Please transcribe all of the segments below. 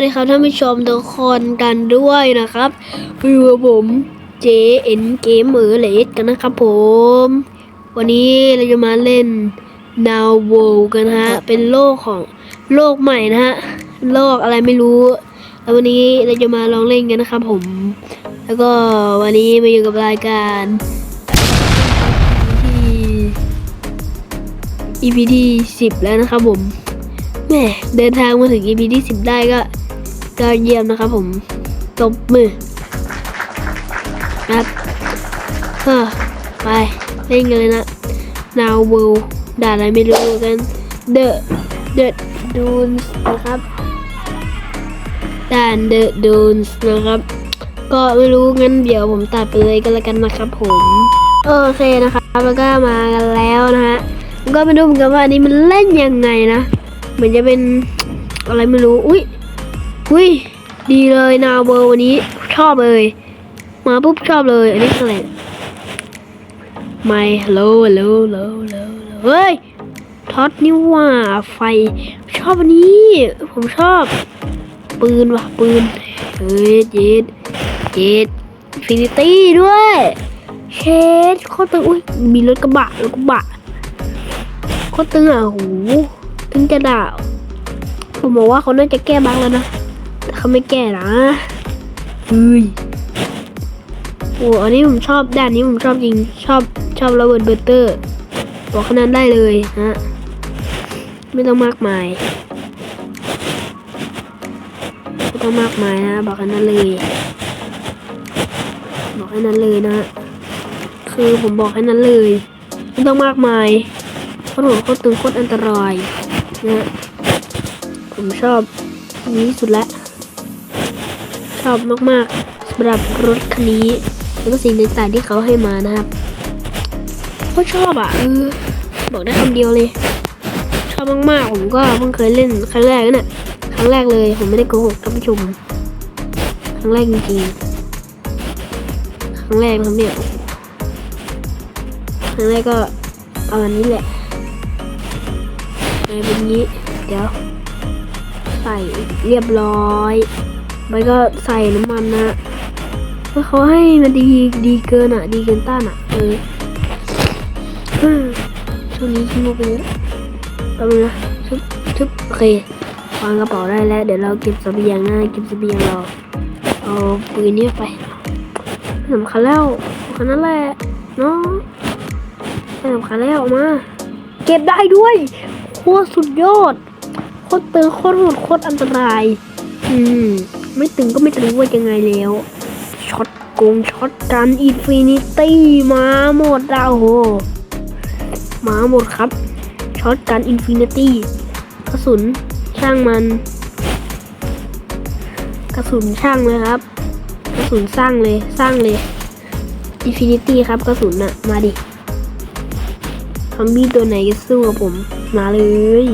วัสดีครับท่านผู้ชมทุกคนกันด้วยนะครับอยู่กับผม JN Gamer l e d กันนะครับผม วันนี้เราจะมาเล่น Now World กันนะฮะ เป็นโลกของโลกใหม่นะฮะ โลกอะไรไม่รู้ แล้ววันนี้เราจะมาลองเล่นกันนะครับผม แล้วก็วันนี้มาอยู่กับรายการ EP ที่10 แล้วนะครับผมแหม่เดินทางมาถึง EP ที่10 ได้ก็ ก็เยี่ยมนะครับผมตบมือครับเฮ้อไปเล่นเลยนะ Now World ด่าอะไรไม่รู้กัน The The Dunes นะครับด่าน The Dunes นะครับ ก็ไม่รู้งั้นเดี๋ยวผมตัดไปเลยก็แล้วกันนะครับผม โอเคนะครับแล้วก็มากันแล้วนะฮะก็ไม่รู้เหมือนกันว่าอันนี้มันเล่นยังไงนะ เหมือนจะเป็นอะไรไม่รู้ อุ้ย อุ้ยดีเลยนาวเบอร์วันนี้ชอบเลย มาปุ๊บชอบเลย อันนี้คืออะไรไม่ฮัลโหลฮัลโหลโลโลเฮ้ยท็อตนี่ว่าไฟชอบอันนี้ ผมชอบ ปืนว่ะปืนเฮ้ยเจ็ดเจ็ดฟินิตี้ด้วยเชดโคตรตึงอุ้ยมีรถกระบะรถกระบะโคตรตึงอะโหตึงจะด่าผมบอกว่าเขาน่าจะแก้บั๊กแล้วนะ เขาไม่แก้นะเฮ้ยโอ้อันนี้ผมชอบด้านนี้ผมชอบจริงชอบชอบระเบิดเบอร์เตอร์บอกขนาดได้เลยฮะไม่ต้องมากมายไม่ต้องมากมายนะบอกขนาดเลยบอกแค่นั้นเลยนะคือผมบอกแค่นั้นเลยไม่ต้องมากมายเพราะผมโคตรตึงโคตรอันตรายนะผมชอบอันนี้สุดละ ชอบมากๆสำหรับรถคันนี้แล้วก็สิ่งต่างๆที่เขาให้มานะครับก็ชอบอะเออบอกได้คำเดียวเลย ชอบมากๆ ผมก็เพิ่งเคยเล่นครั้งแรกนั่ะครั้งแรกเลยผมไม่ได้โกหกท่านผู้ชมครั้งแรกจริงๆครั้งแรกครับเนี่ยครั้งแรกก็ประมาณนี้แหละในเป็นนี้ เดี๋ยว ใส่เรียบร้อย ไปก็ใส่น้ำมันนะเพราะเขาให้มันดีดีเกินอะ ดีเกินต้านอะ เออฮึ่มช่วงนี้ขี้มูกไปเยอะแป๊บนึงนะชุบชุบโอเควางกระเป๋าได้แล้ว เดี๋ยวเราเก็บเสบียงนะเก็บเสบียงเราเอาปืนนี้ไปสำคัญแล้วสำคัญนั่นแหละเนาะสำคัญแล้วมา เก็บได้ด้วยโคตรสุดยอดโคตรเตึงโคตรโหดโคตรอันตราย อืม ไม่ตึงก็ไม่ตึงว่ายังไงแล้วช็อตกงช็อตกันอินฟินิตี้มาหมดแล้วโหมาหมดครับช็อตกันอินฟินิตี้กระสุนช่างมัน กระสุนช่างเลยครับ กระสุนสร้างเลยสร้างเลยอินฟินิตี้ครับกระสุนน่ะมาดิซอมบี้ตัวไหนจะสู้กับผม มาเลย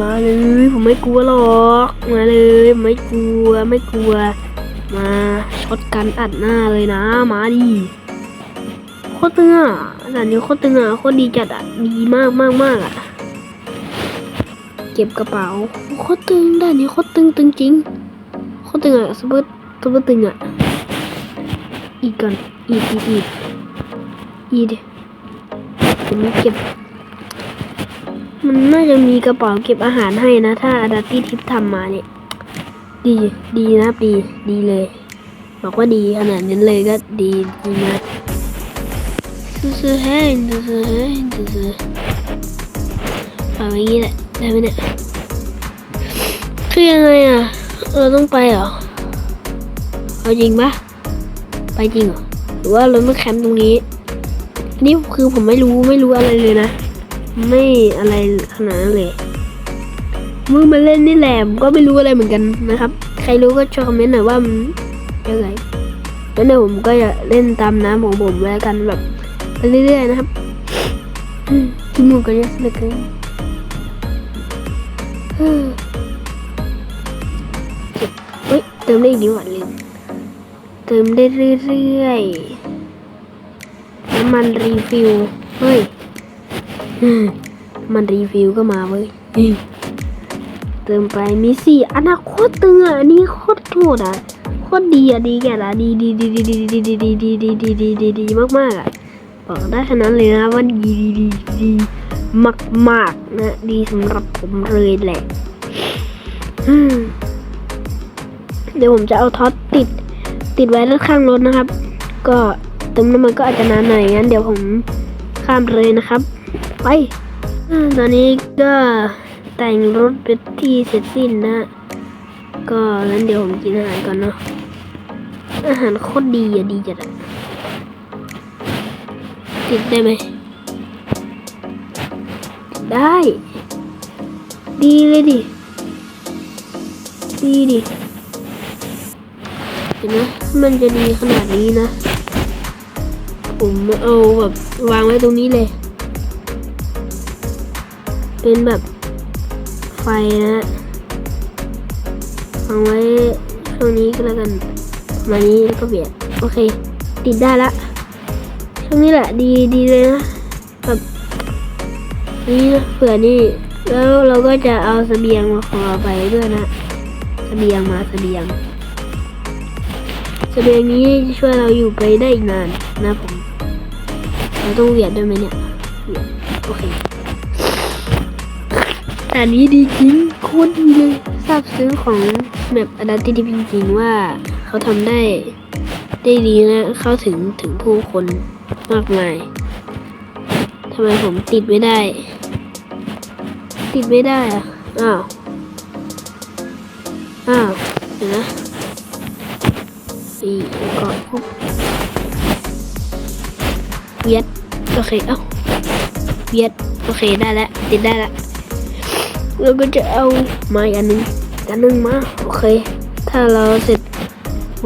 มาเลยผมไม่กลัวหรอกมาเลยไม่กลัวไม่กลัว มาช็อตกันอัดหน้าเลยนะ มาดิโคตรตึงอะด่านนี้โคตรตึงอะโคตรดีจัดอะดีมากมากมากอะเก็บกระเป๋าโคตรตึงด่านนี้โคตรตึงตึงจริงโคตรตึงอะซุปเปอร์ซุปเปอร์ตึงอะอีกก่อนอีกอีกอีกอีกผมเก็บ มันน่าจะมีกระเป๋าเก็บอาหารให้นะ ถ้าดัตตี้ทิปทำมาเนี่ย ดีดีนะดีดีเลย บอกว่าดีขนาดนั้นเลยก็ดีจริงนะซื้อๆให้ซื้อๆให้ซื้อๆฝากไว้อย่างนี้แหละได้ไหมเนี่ยคือยังไงอะเราต้องไปเหรอเอาจริงปะไปจริงเหรอหรือว่าเราไม่แคมป์ตรงนี้นี่คือผมไม่รู้ไม่รู้อะไรเลยนะ ไม่อะไรขนาดนั้นเลยมึงมาเล่นนี่แหละผมก็ไม่รู้อะไรเหมือนกันนะครับ ใครรู้ก็ช่วยคอมเมนต์หน่อยว่ามันยังไงแล้วเดี๋ยวผมก็จะเล่นตามน้ำของผมแล้วกันแบบไปเรื่อยๆนะครับอืมกินหมูกันเยอะเหลือเกินเฮ้ยเฮ้ยเติมได้อีกนิดหวานลืมเติมได้เรื่อยๆน้ำมันรีฟิลเฮ้ย มมันรีวิวก็มาเว้ยอืมเติมไปมีสี่อันนะโคตรตึงอะอันนี้โคตรโหดอะโคตรดีอะดีแก่ละดีดีดีดีดีดีดีดีดีดีดีดีดีดีมากมากๆอะบอกได้ขนาดนั้นเลยนะว่าดีดีดีดีมากมากๆนะดีสำหรับผมเลยแหละอืมเดี๋ยวผมจะเอาท็อตติด ติดไว้ด้านข้างรถนะครับ ก็เติมน้ำมันก็อาจจะนานหน่อยงั้นเดี๋ยวผมข้ามเลยนะครับ ไปตอนนี้ก็แต่งรถเป็นที่เสร็จสิ้นนะ ก็งั้นเดี๋ยวผมกินอาหารก่อนเนาะ อาหารโคตรดีอะดีจัดอะติดได้ไหม ได้ ดีเลยดิ ดีดิ เห็นไหมมันจะดีขนาดนี้นะ ผมเอาแบบวางไว้ตรงนี้เลย เป็นแบบไฟนะฮะวางไว้ช่วงนี้ก็แล้วกันมานี้แล้วก็เบียดโอเค ติดได้ละช่วงนี้แหละดีดีเลยนะแบบนี่เผื่อนี่แล้วเราก็จะเอาเสบียงมาของเราไปด้วยนะเสบียงมาเสบียงเสบียงนี้จะช่วยเราอยู่ไปได้อีกนานนะผมเราต้องเวียดด้วยไหมเนี่ย แต่นี้ดีจริงคตรดีเลยทราบซึ้งของแบบอดัตติดิจริงๆว่าเขาทำได้ได้ดีนะเข้าถึงถึงผู้คนมากมายทำไมผมติดไม่ได้ ติดไม่ได้อะอ้าวอ้าวเดี๋ยวนะอีก่อนปุ๊บเวียดโอเคเอ้าเวียดโอเคได้แล้วติดได้แล้ว เราก็จะเอาไม้อันหนึงอันหนึงมาโอเค ถ้าเราเสร็จ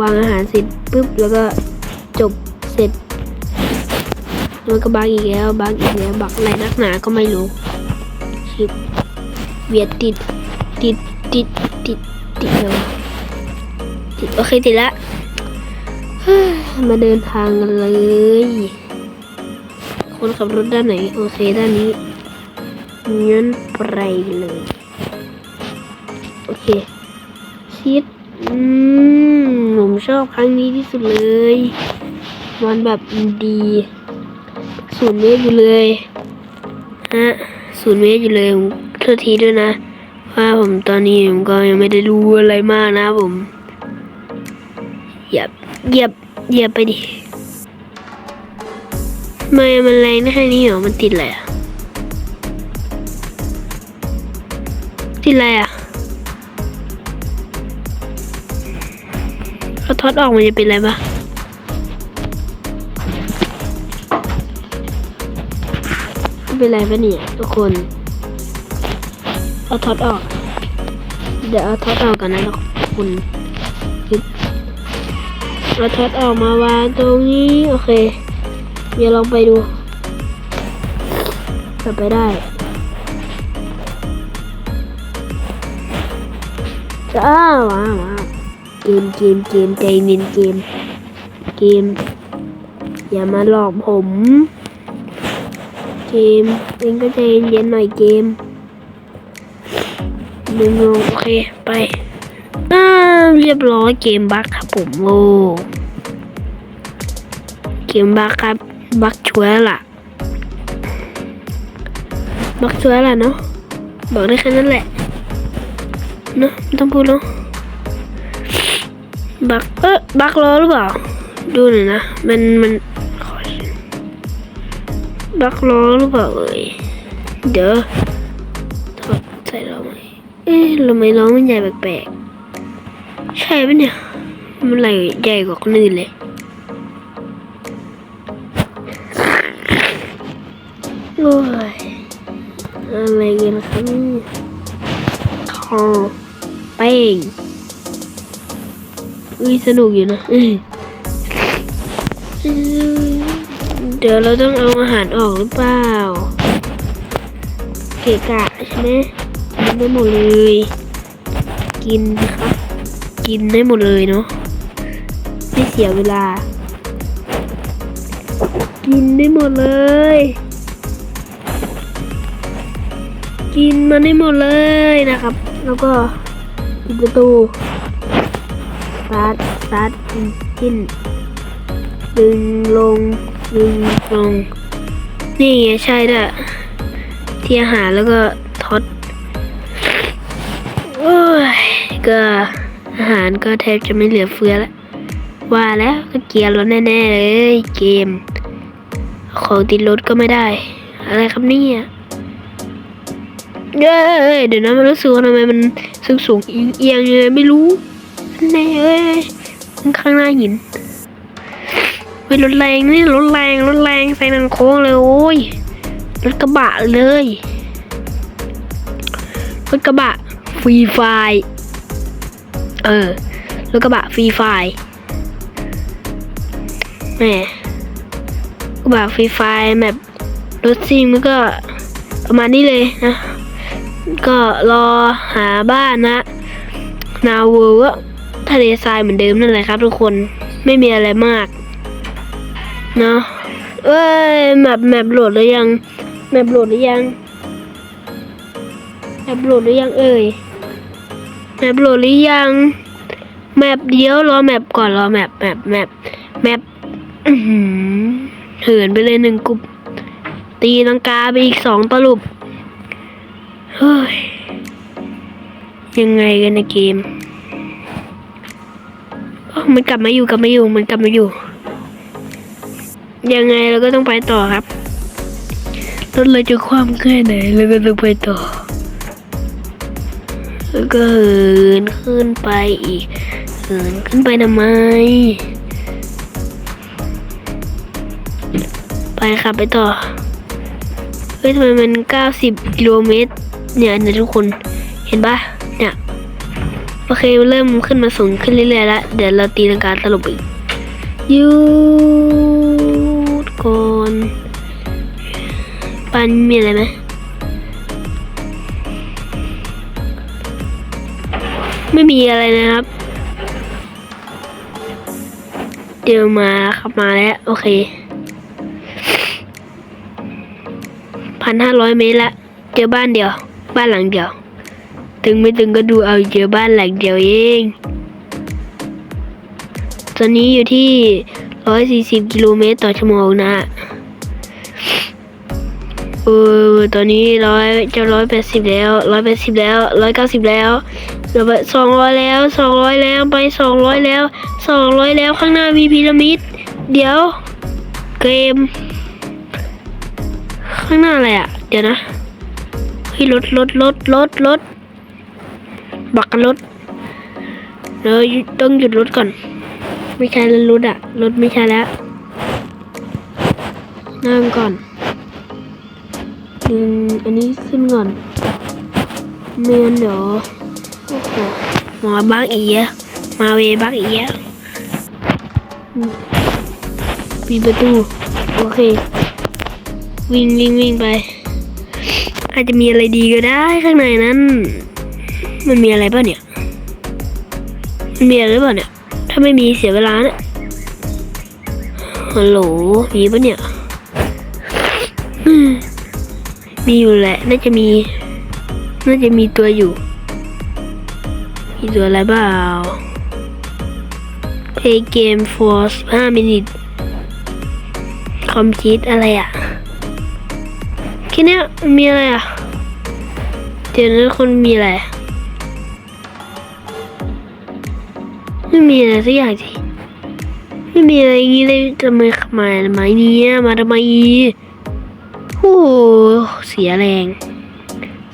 วางอาหารเสร็จปุ๊บแล้วก็จบเสร็จมันก็บักอีกแล้วบักอีกแล้วบักอะไรนักหนาก็ไม่รู้ชิบเวียดติดติดติดติดติดเลยวติดโอเคติดละมาเดินทางกันเลยคนขับรถด้านไหน โอเคด้านนี้ เงั้นไปเลย โอเคชิดอืมผมชอบครั้งนี้ที่สุดเลย มันแบบดีศูนย์เมตรอยู่เลยฮะศูนย์เมตรอยู่เลยผมโทษทีด้วยนะว่าผมตอนนี้ผมก็ยังไม่ได้รู้อะไรมากนะผมเหยียบเหยียบเหยียบไปดิไมมันแรงได้แค่นี้เหรอมันติดอะไรอะ ติดอะไรอะเขาทอดออกมันจะเป็นอะไรปะไม่เป็นไรปะเนี่ยทุกคน เอาทอดออก เดี๋ยวเอาทอดออกกันนะทุกคนเอาทอดออกมาวางตรงนี้ โอเค เดี๋ยวลองไปดูกลับไปได้ จ้าว้าวว้าเกมเกมเกมใจเย็นเกม เกม อย่ามาหลอกผม เกมเองก็ใจเย็นหน่อยเกมหนึ่งลงโอเคไปอ่าเรียบร้อยเกมบั๊กครับผมโอ้เกมบั๊กครับบั๊กช่วยล่ะบั๊กช่วยล่ะเนาะบอกได้แค่นั้นแหละ นะไม่ต้องพูดเนอะบักเออบักล้อหรือเปล่า ดูหน่อยนะ มันมันบักล้อหรือเปล่าเอ่ยเดี๋ยวถอดใส่ล้อไหมเอ๊ะทำไม่ล้อมันใหญ่แปลกๆใช่ปะเนี่ยมันไหลใหญ่กว่าคนอื่นเลยโอ้ยอะไรกันครับนี่คอ ป้งอุ้ยสนุกอยู่นะเดี๋ยวเราต้องเอาอาหารออกหรือเปล่า เกะกะใช่ไหมกินได้หมดเลย กินครับ กินได้หมดเลยเนาะไม่เสียเวลา กินได้หมดเลย กินมันให้หมดเลยนะครับ แล้วก็ ปิดประตูสตาร์ทสตาร์ทกินดึงลงดึงลง นี่ไงใช่ด้วยที่อาหารแล้วก็ทอตโอ้ยก็อาหารก็แทบจะไม่เหลือเฟือแล้วว่าแล้วก็เกียร์รถแน่ๆเลยเกม ของติดรถก็ไม่ได้ อะไรครับเนี่ยเอ้เดี๋ยวนะมันรู้สึกว่าทำไมมัน สูงสูงเอียงๆยังไงไม่รู้แน่เอ้ยข้างหน้าหินเฮ้ยรถแรงนี่รถแรงรถแรงใส่นังโค้งเลยโอ้ยรถกระบะเลยรถกระบะฟรีไฟเออรถกระบะฟรีไฟแหมกระบะฟรีไฟแบบรถซิ่งมันก็ประมาณนี้เลยนะ ก็รอหาบ้านนะ นาเวอร์ทะเลทรายเหมือนเดิมนั่นแหละครับ ทุกคนไม่มีอะไรมากเนาะเอ้ยแมปแมปโหลดหรือยังแมปโหลดหรือยังแมปโหลดหรือยังเอ่ยแมปโหลดหรือยังแมปเดียวรอแมปก่อนรอแมปแมปแมปแมปอื้อหือเหินไปเลยหนึ่งกลุ่มตีลังกาไปอีกสองตลุบ เฮ้ย ยังไงกันในเกมอ้มันกลับมาอยู่กลับมาอยู่มันกลับมาอยู่ ยังไงเราก็ต้องไปต่อครับรถเราจะคว่ำแค่ไหนเราก็ต้องไปต่อ แล้วก็เหินขึ้นไปอีกเหินขึ้นไปทำไม ไปครับไปต่อเฮ้ยทำไมมันเก้าสิบกิโลเมตร เนี่ยเนี่ยทุกคนเห็นปะเนี่ยโอเคเริ่มขึ้นมาสูงขึ้นเรื่อยๆแล้วเดี๋ยวเราตีลังกาตลบอีกยุดก่อนปันมีอะไรไหมไม่มีอะไรนะครับ เดี๋ยวมาขับมาแล้วโอเคพันห้าร้อยเมตรละเจอบ้านเดียว บ้านหลังเดียว ถึงไม่ถึงก็ดูเอาเจอบ้านหลังเดียวเองตอนนี้อยู่ที่ร้อยสี่สิบกิโลเมตรต่อชั่วโมงนะเออตอนนี้ร้อยจะร้อยแปดสิบแล้วร้อยแปดสิบแล้วร้อยเก้าสิบแล้วเหลือสองร้อยแล้วสองร้อยแล้วไปสองร้อยแล้วสองร้อยแล้วข้างหน้ามีพีระมิด เดี๋ยว เกม ข้างหน้าอะไรอะ เดี๋ยวนะ เฮ้ยรถรถรถรถรถบักกันรถเดี๋ยวต้องหยุดรถก่อน ไม่ใช่แล้วรถอะรถไม่ใช่แล้วนั่งก่อนดึงอันนี้ขึ้นก่อนเมียนเดี๋ยวโอ้โหมาบักอีอะมาเวบักอีอะปิดประตู โอเค วิ่งวิ่งวิ่งไป อาจจะมีอะไรดีก็ได้ข้างในนั้น มันมีอะไรป่ะเนี่ย มันมีอะไรหรือเนี่ย ถ้าไม่มีเสียเวลาเนี่ยฮัลโหลมีปะเนี่ย มีอยู่แหละ น่าจะมี น่าจะมีตัวอยู่ มีตัวอะไรเปล่า Play game for 15 minutes คอมพิวอะไรอะ เนี้ยมีอะไรอะ เดี๋ยวนั้นคนมีอะไร ไม่มีอะไรสักอย่างสิไม่มีอะไรอย่างงี้เลยทำไมมาทำไมเนี่ยมาทำไมโอ้โหเสียแรง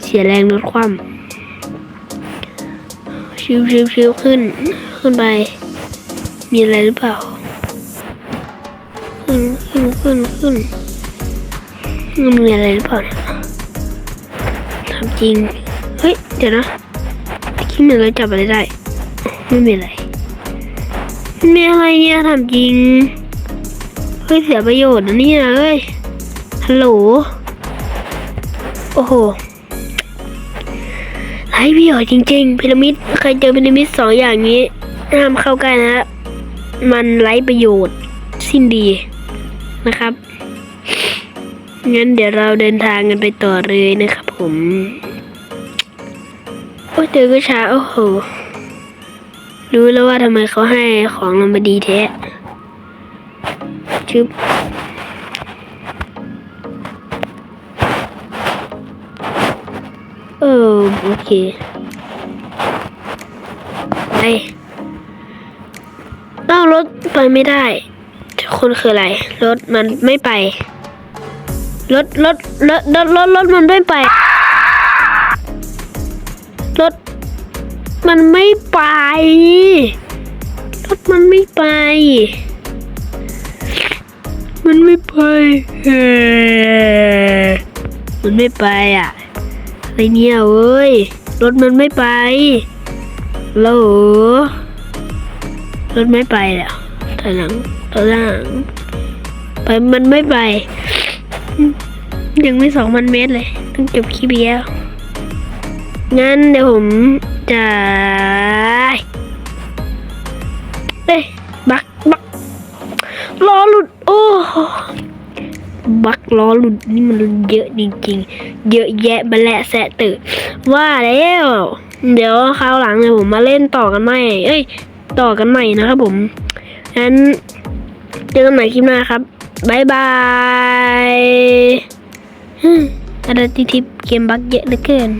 เสียแรงลดความชิวชิวชิวขึ้น ขึ้นไป มีอะไรหรือเปล่า ขึ้นขึ้นขึ้นขึ้น มันมีอะไรหรือเปล่าเนี่ยถามจริง เฮ้ย เดี๋ยวนะคิดเหมือนเราจับอะไรได้ ไม่มีอะไรไม่มีอะไรเนี่ยถามจริง เฮ้ย เสียประโยชน์นะเนี่ยเฮ้ย ฮัลโหล โอ้โหไรประโยชน์จริงๆพีระมิด ใครเจอพีระมิดสองอย่างนี้ห้ามเข้าใกล้นะ มันไร้ประโยชน์สิ้นดีนะครับ งั้นเดี๋ยวเราเดินทางกันไปต่อเลยนะครับผม โอ้เจอก็ช้า โอ้โห รู้แล้วว่าทำไมเขาให้ของเรามาดีแท้ชึบเออโอเค ไปเอ้ารถไปไม่ได้ คนคืออะไร รถมันไม่ไป รถรถรถรถรถรถมันไม่ไป รถ มันไม่ไป รถมันไม่ไป มันไม่ไปเออมันไม่ไปอะอะไรเนี่ยเว้ย รถมันไม่ไปโหลรถไม่ไปแล้วถอยหลังถอยหลังไปมันไม่ไป ยังไม่สองพันเมตรเลย ต้องจบคลิปแล้ว งั้นเดี๋ยวผมจะเอ้ยบักบักล้อหลุด โอ้บักล้อหลุดนี่มันเยอะจริงๆ เยอะแยะบะและแสะตื่ว่าแล้ว เดี๋ยวคราวหลังเนี่ยผมมาเล่นต่อกันใหม่ เอ้ย ต่อกันใหม่นะครับผมงั้นเจอกันใหม่คลิปหน้าครับ บายบายอะไรที่ทิปเกมบักเยอะเหลือเกิน